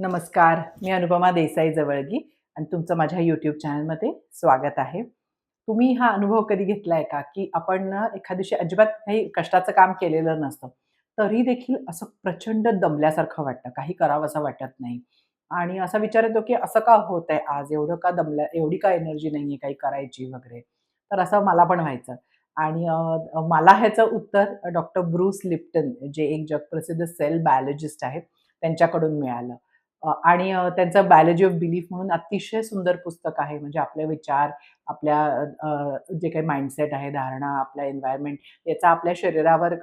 नमस्कार मी अनुपमा देसाई जवळगी आणि तुमचं माझ्या यूट्यूब चॅनलमध्ये स्वागत आहे. तुम्ही हा अनुभव कधी घेतला आहे का? की आपण एखाद दिवशी अजिबात काही कष्टाचं काम केलेलं नसतं तरी देखील असं प्रचंड दमल्यासारखं वाटतं काही करावं असं वाटत नाही. आणि असा विचार येतो की असं का होत आहे आज? एवढं का दमल्या एवढी का एनर्जी नाही आहे काही करायची वगैरे? तर असं मला पण व्हायचं. आणि मला ह्याचं उत्तर डॉक्टर ब्रूस लिप्टन जे एक जगप्रसिद्ध सेल बायोलॉजिस्ट आहेत त्यांच्याकडून मिळालं. आणि त्यांचं बायोलॉजी ऑफ बिलीफ म्हणून अतिशय सुंदर पुस्तक आहे. म्हणजे आपले विचार आपल्या जे काही माइंडसेट आहे धारणा आपल्या एन्व्हायरमेंट याचा आपल्या शरीरावर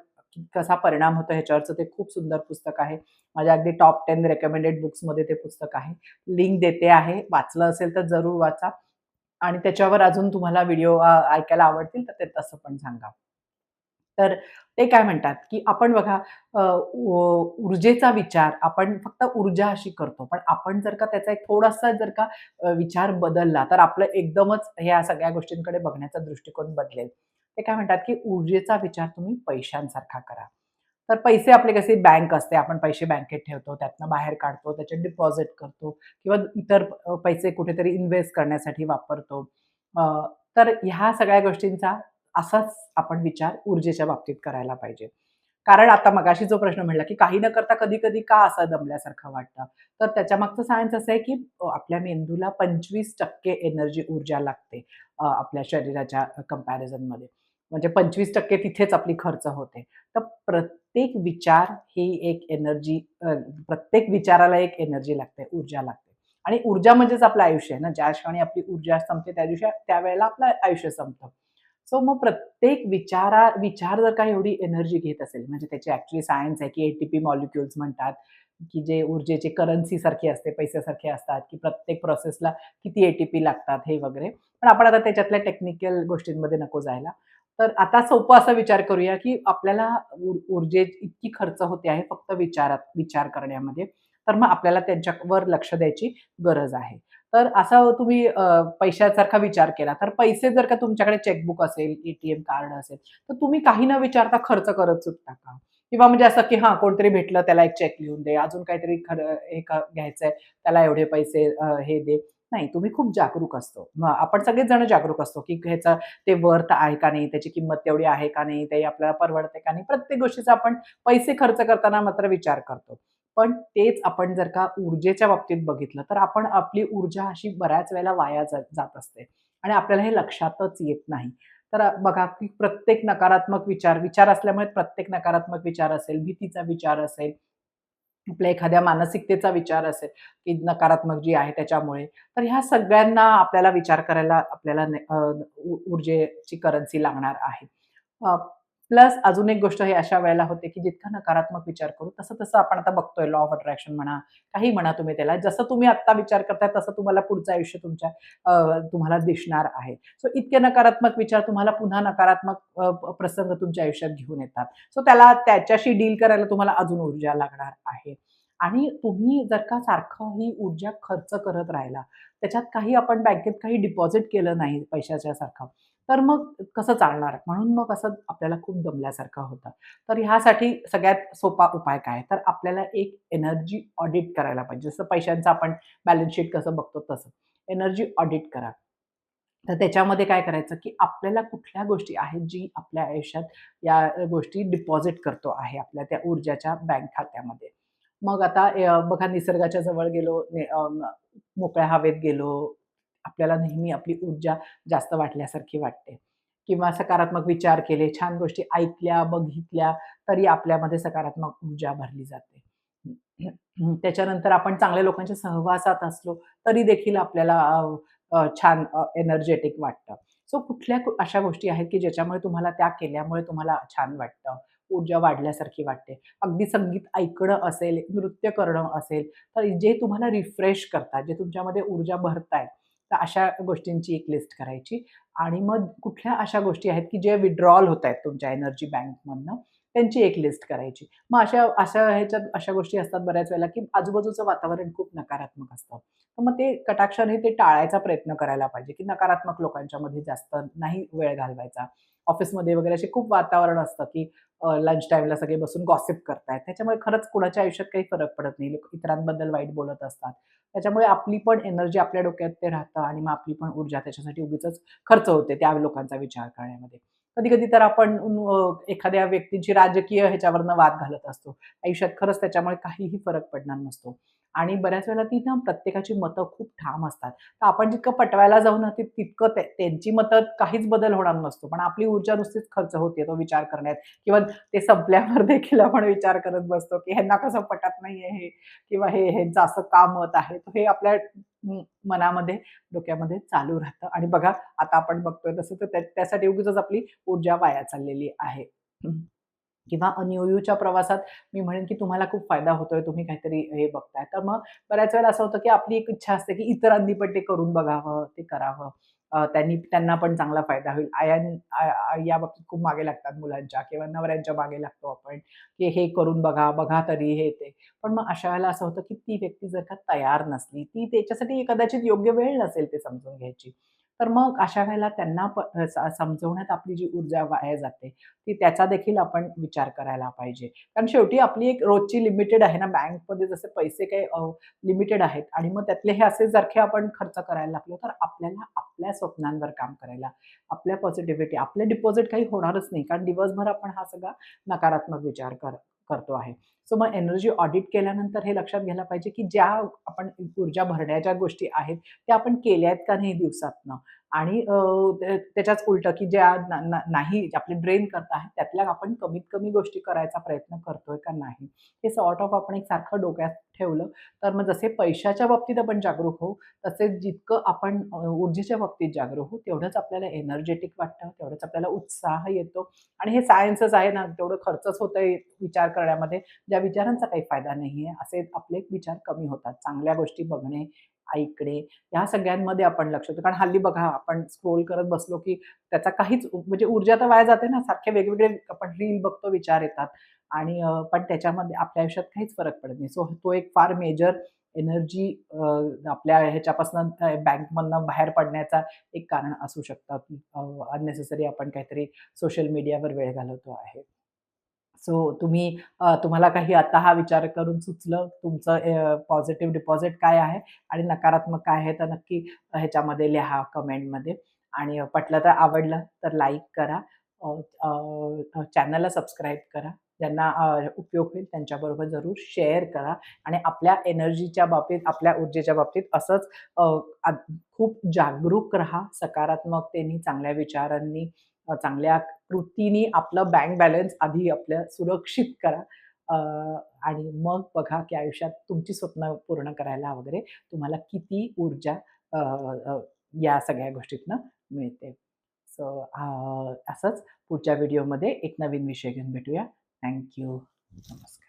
कसा परिणाम होतो ह्याच्यावरचं ते खूप सुंदर पुस्तक आहे. माझ्या अगदी टॉप टेन रेकमेंडेड बुक्समध्ये ते पुस्तक आहे. लिंक देते आहे. वाचलं असेल तर जरूर वाचा. आणि त्याच्यावर अजून तुम्हाला व्हिडिओ ऐकायला आवडतील तर ते तसं पण सांगा. तर ते काय म्हणतात की आपण बघा ऊर्जेचा विचार आपण फक्त ऊर्जा अशी करतो पण आपण जर का त्याचा एक थोडासा जर का विचार बदलला तर आपलं एकदमच ह्या सगळ्या गोष्टींकडे बघण्याचा दृष्टिकोन बदलेल. ते काय म्हणतात की ऊर्जेचा विचार तुम्ही पैशांसारखा करा. तर पैसे आपले कसे बँक असते आपण पैसे बँकेत ठेवतो त्यातनं बाहेर काढतो त्याच्यात डिपॉझिट करतो किंवा इतर पैसे कुठेतरी इन्व्हेस्ट करण्यासाठी वापरतो. तर ह्या सगळ्या गोष्टींचा असाच आपण विचार ऊर्जेच्या बाबतीत करायला पाहिजे. कारण आता मगाशी जो प्रश्न म्हणला की काही न करता कधी कधी का असं दमल्यासारखं वाटतं? तर त्याच्या मागचं सायन्स असं आहे की आपल्या मेंदूला पंचवीस टक्के एनर्जी ऊर्जा लागते आपल्या शरीराच्या कम्पॅरिझनमध्ये म्हणजे पंचवीस टक्के तिथेच आपली खर्च होते. तर प्रत्येक विचार ही एक एनर्जी प्रत्येक विचाराला एक एनर्जी लागते ऊर्जा लागते. आणि ऊर्जा म्हणजेच आपलं आयुष्य आहे ना. ज्या क्षणी आपली ऊर्जा संपते त्या दिवशी त्यावेळेला आपलं आयुष्य संपतं. सो मग प्रत्येक विचारा विचार जर का एवढी एनर्जी घेत असेल म्हणजे त्याची ॲक्च्युली सायन्स आहे की एटीपी मॉलिक्युल्स म्हणतात की जे ऊर्जेचे करन्सी सारखी असते पैशासारखे असतात की प्रत्येक प्रोसेसला किती एटीपी लागतात हे वगैरे. पण आपण आता त्याच्यातल्या टेक्निकल गोष्टींमध्ये नको जायला. तर आता सोपं असा विचार करूया की आपल्याला ऊर्जे इतकी खर्च होते आहे फक्त विचारात विचार करण्यामध्ये. तर मग आपल्याला त्यांच्यावर लक्ष द्यायची गरज आहे. तर असं तुम्ही पैशासारखा विचार केला. तर पैसे जर का तुमच्याकडे चेकबुक असेल एटीएम कार्ड असेल तर तुम्ही काही न विचारता खर्च करत सुटता का? किंवा म्हणजे असं की हां कोणतरी भेटलं त्याला एक चेक लिहून दे. अजून काहीतरी खरं हे घ्यायचंय त्याला एवढे पैसे हे दे. नाही तुम्ही खूप जागरूक असतो. आपण सगळेच जण जागरूक असतो की ह्याचं ते वर्थ आहे का नाही त्याची किंमत तेवढी आहे का नाही ते आपल्याला परवडते का नाही प्रत्येक गोष्टीचा आपण पैसे खर्च करताना मात्र विचार करतो. पण तेच आपण जर का ऊर्जेच्या बाबतीत बघितलं तर आपण आपली ऊर्जा अशी बऱ्याच वेळेला वाया जात असते. आणि आपल्याला हे लक्षातच येत नाही. तर बघा की प्रत्येक नकारात्मक विचार विचार असल्यामुळे प्रत्येक नकारात्मक विचार असेल भीतीचा विचार असेल आपल्या एखाद्या मानसिकतेचा विचार असेल की नकारात्मक जी आहे त्याच्यामुळे तर ह्या सगळ्यांना आपल्याला विचार करायला आपल्याला ऊर्जेची करन्सी लागणार आहे. प्लस अजून एक गोष्ट हे अशा वेळेला होते की जितका नकारात्मक विचार करू तसं तसं आपण आता बघतोय लॉ ऑफ अट्रॅक्शन म्हणा काही म्हणा तुम्ही त्याला. जसं तुम्ही आत्ता विचार करताय तसं तुम्हाला पुढचं आयुष्य तुमच्या तुम्हाला दिसणार आहे. सो इतके नकारात्मक विचार तुम्हाला पुन्हा नकारात्मक प्रसंग तुमच्या आयुष्यात घेऊन येतात. सो त्याला त्याच्याशी डील करायला तुम्हाला अजून ऊर्जा लागणार आहे. आणि तुम्ही जर का सारखं ही ऊर्जा खर्च करत राहिला त्याच्यात काही आपण बँकेत काही डिपॉझिट केलं नाही पैशाच्या सारखं तर मग कसं चालणार? म्हणून मग असं आपल्याला खूप दमल्यासारखं होतं. तर ह्यासाठी सगळ्यात सोपा उपाय काय? तर आपल्याला एक एनर्जी ऑडिट करायला पाहिजे. जसं पैशांचं आपण बॅलन्स शीट कसं बघतो तसं. एनर्जी ऑडिट करा. तर त्याच्यामध्ये काय करायचं की आपल्याला कुठल्या गोष्टी आहेत जी आपल्या आयुष्यात या गोष्टी डिपॉझिट करतो आहे आपल्या त्या ऊर्जाच्या बँक खात्यामध्ये. मग आता बघा निसर्गाच्या जवळ गेलो ने- मोकळ्या हवेत गेलो आपल्याला नेहमी आपली ऊर्जा जास्त वाटल्यासारखी वाटते. किंवा सकारात्मक विचार केले छान गोष्टी ऐकल्या बघितल्या तरी आपल्यामध्ये सकारात्मक ऊर्जा भरली जाते. त्याच्यानंतर आपण चांगल्या लोकांच्या सहवासात असलो तरी देखील आपल्याला छान एनर्जेटिक वाटतं. सो कुठल्या अशा गोष्टी आहेत की ज्याच्यामुळे तुम्हाला त्या केल्यामुळे तुम्हाला छान वाटतं? ऊर्जा वाढल्यासारखी वाटते. अगदी संगीत ऐकणं असेल नृत्य करणं असेल तर जे तुम्हाला रिफ्रेश करतात जे तुमच्यामध्ये ऊर्जा भरतायत तर अशा गोष्टींची एक लिस्ट करायची. आणि मग कुठल्या अशा गोष्टी आहेत की जे विड्रॉल होत आहेत तुमच्या एनर्जी बँकमधनं त्यांची एक लिस्ट करायची. मग अशा अशा ह्याच्यात अशा गोष्टी असतात बऱ्याच वेळेला की आजूबाजूचं वातावरण खूप नकारात्मक असतं. तर मग ते कटाक्षाने ते टाळायचा प्रयत्न करायला पाहिजे की नकारात्मक लोकांच्या मध्ये जास्त नाही वेळ घालवायचा. ऑफिसमध्ये वगैरे असे खूप वातावरण असतं की लंच टाईमला सगळे बसून गॉसिप करतायत. त्याच्यामुळे खरंच कुणाच्या आयुष्यात काही फरक पडत नाही. लोक इतरांबद्दल वाईट बोलत असतात. त्याच्यामुळे आपली पण एनर्जी आपल्या डोक्यात ते राहतं आणि मग आपली पण ऊर्जा त्याच्यासाठी उगीच खर्च होते त्या लोकांचा विचार करण्यामध्ये. कधी कधी तर आपण एखाद्या व्यक्तीची राजकीय ह्याच्यावरनं वाद घालत असतो. आयुष्यात खरंच त्याच्यामुळे काहीही फरक पडणार नसतो. आणि बऱ्याच वेळेला ती ना प्रत्येकाची मतं खूप ठाम असतात. तर आपण जितकं पटवायला जाऊ ना तितकं त्यांची मतं काहीच बदल होणार नसतो. पण आपली ऊर्जा नुसतीच खर्च होते तो विचार करण्यात. किंवा ते संपल्यावर देखील आपण विचार करत बसतो की ह्यांना कसं पटत नाहीये हे. किंवा हे ह्यांचं असं का मत आहे हे आपल्या मनामध्ये डोक्यामध्ये चालू राहतं. आणि बघा आता आपण बघतोय तसं तर त्यासाठी उगीच आपली ऊर्जा वाया चाललेली आहे. किंवा अनयोयूच्या प्रवासात मी म्हणेन की तुम्हाला खूप फायदा होतोय तुम्ही काहीतरी हे बघताय. तर मग बऱ्याच वेळेला असं होतं की आपली एक इच्छा असते की इतरांनी पण ते करून बघावं ते करावं. त्यांनी त्यांना पण चांगला फायदा होईल. या बाबतीत खूप मागे लागतात मुलांच्या किंवा नवऱ्यांच्या मागे लागतो आपण की हे करून बघा बघा तरी हे ते. पण मग अशा वेळेला असं होतं की ती व्यक्ती जर का तयार नसली ती त्याच्यासाठी कदाचित योग्य वेळ नसेल ते समजून घ्यायची. तर मग अशा वेळेला त्यांना समजवण्यात आपली जी ऊर्जा वाया जाते ती त्याचा देखील आपण विचार करायला पाहिजे. कारण शेवटी आपली एक रोजची लिमिटेड आहे ना बँकमध्ये जसे पैसे काही लिमिटेड आहेत आणि मग त्यातले हे असे जरखे आपण खर्च करायला लागलो तर आपल्याला आपल्या स्वप्नांवर काम करायला आपल्या पॉझिटिव्हिटी आपले डिपॉझिट काही होणारच नाही. कारण दिवसभर आपण हा सगळा नकारात्मक विचार कर करतो आहे. सो मग एनर्जी ऑडिट केल्यानंतर हे लक्षात घ्यायला पाहिजे की ज्या आपण ऊर्जा भरण्याच्या गोष्टी आहेत त्या आपण केल्या आहेत का नाही दिवसातनं? आणि त्याच्याच उलट की ज्या नाही आपले ड्रेन करत आहेत त्यातल्या आपण कमीत कमी गोष्टी करायचा प्रयत्न करतोय का नाही? हे सॉर्ट ऑफ आपण एक सारखं डोक्यात ठेवलं. तर मग जसे पैशाच्या बाबतीत आपण जागरूक होऊ तसेच जितकं आपण ऊर्जेच्या बाबतीत जागरूक होऊ तेवढंच आपल्याला एनर्जेटिक वाटतं तेवढंच आपल्याला उत्साह येतो. आणि हे सायन्सच आहे ना तेवढं खर्चच होतंय विचार करण्यामध्ये. ज्या विचारांचा काही फायदा नाही आहे असे आपले विचार कमी होतात. चांगल्या गोष्टी बघणे ऐकणे ह्या सगळ्यांमध्ये आपण लक्ष देतो. कारण हल्ली बघा आपण स्क्रोल करत बसलो की त्याचा काहीच म्हणजे ऊर्जा तर वाया जाते ना सारखे वेगवेगळे आपण रील बघतो विचार येतात. आणि पण त्याच्यामध्ये आपल्या आयुष्यात काहीच फरक पडत नाही. सो तो एक फार मेजर एनर्जी आपल्या ह्याच्यापासून बँकमधनं बाहेर पडण्याचा एक कारण असू शकतं की अननेसेसरी आपण काहीतरी सोशल मीडियावर वेळ घालवतो आहे. सो तुम्ही तुम्हाला काही आता हा विचार करून सुचलं तुमचं पॉझिटिव्ह डिपॉझिट काय आहे आणि नकारात्मक काय आहे तर नक्की ह्याच्यामध्ये लिहा कमेंटमध्ये. आणि पटलं तर आवडलं तर लाईक करा. चॅनलला सबस्क्राईब करा. ज्यांना उपयोग होईल त्यांच्याबरोबर जरूर शेअर करा. आणि आपल्या एनर्जीच्या बाबतीत आपल्या ऊर्जेच्या बाबतीत असंच खूप जागरूक राहा. सकारात्मकतेने चांगल्या विचारांनी चांगल्या कृतीने आपलं बँक बॅलन्स आधी आपल्या सुरक्षित करा. आणि मग बघा की आयुष्यात तुमची स्वप्न पूर्ण करायला वगैरे तुम्हाला किती ऊर्जा या सगळ्या गोष्टीतनं मिळते. सो असंच पुढच्या व्हिडिओमध्ये एक नवीन विषय घेऊन भेटूया. थँक्यू नमस्कार.